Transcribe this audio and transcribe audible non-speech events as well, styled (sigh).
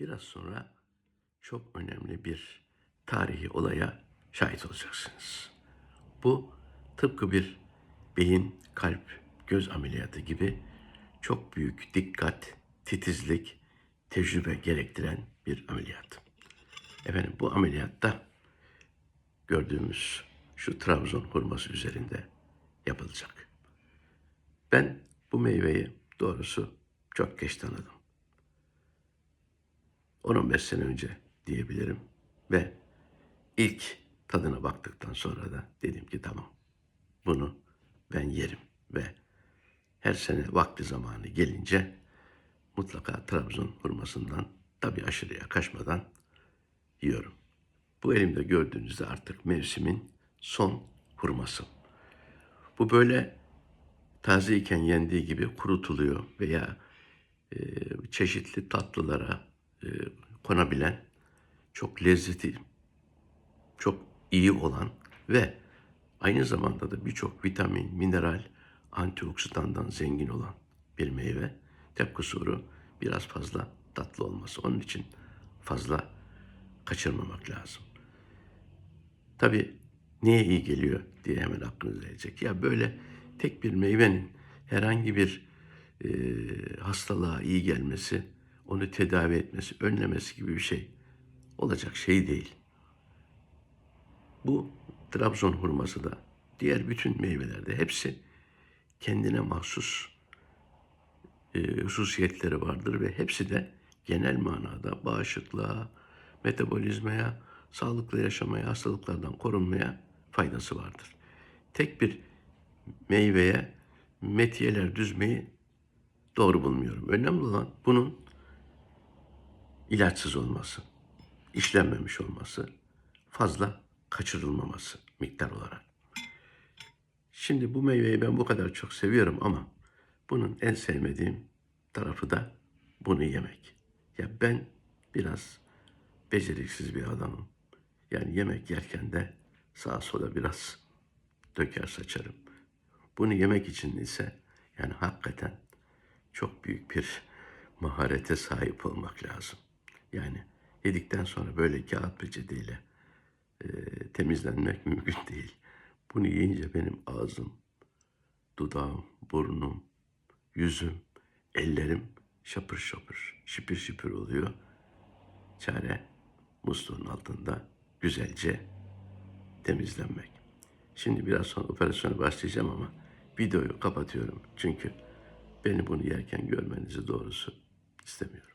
biraz sonra çok önemli bir tarihi olaya şahit olacaksınız. Bu tıpkı bir beyin, kalp, göz ameliyatı gibi çok büyük dikkat, titizlik, tecrübe gerektiren bir ameliyat. Efendim bu ameliyatta gördüğümüz şu Trabzon hurması üzerinde yapılacak. Ben bu meyveyi doğrusu çok geç tanıdım. 10-15 sene önce diyebilirim ve ilk tadına baktıktan sonra da dedim ki tamam bunu ben yerim ve her sene vakti zamanı gelince mutlaka Trabzon hurmasından tabii aşırıya kaçmadan yiyorum. Bu elimde gördüğünüzde artık mevsimin son hurması. Bu böyle tazeyken yendiği gibi kurutuluyor veya e, çeşitli tatlılara e, konabilen çok lezzeti çok iyi olan ve aynı zamanda da birçok vitamin, mineral, antioksidandan zengin olan bir meyve. Tek kusuru biraz fazla tatlı olması. Onun için fazla kaçırmamak lazım. Tabii niye iyi geliyor diye hemen aklınıza gelecek. Ya böyle tek bir meyvenin herhangi bir e, hastalığa iyi gelmesi, onu tedavi etmesi, önlemesi gibi bir şey olacak şey değil. Bu Trabzon hurması da diğer bütün meyvelerde hepsi kendine mahsus e, hususiyetleri vardır ve hepsi de genel manada bağışıklığa, metabolizmaya, sağlıklı yaşamaya, hastalıklardan korunmaya faydası vardır. Tek bir meyveye metiyeler düzmeyi doğru bulmuyorum. Önemli olan bunun ilaçsız olması, işlenmemiş olması, fazla kaçırılmaması miktar olarak. Şimdi bu meyveyi ben bu kadar çok seviyorum ama bunun en sevmediğim tarafı da bunu yemek. Ya ben biraz beceriksiz bir adamım. Yani yemek yerken de sağa sola biraz döker saçarım. Bunu yemek için ise yani hakikaten çok büyük bir maharete sahip olmak lazım. Yani yedikten sonra böyle kağıt peçeteyle e, temizlenmek (laughs) mümkün değil. Bunu yiyince benim ağzım, dudağım, burnum, yüzüm, ellerim şapır şapır, şipir şipir oluyor. Çare musluğun altında güzelce temizlenmek. Şimdi biraz sonra operasyona başlayacağım ama videoyu kapatıyorum. Çünkü beni bunu yerken görmenizi doğrusu istemiyorum.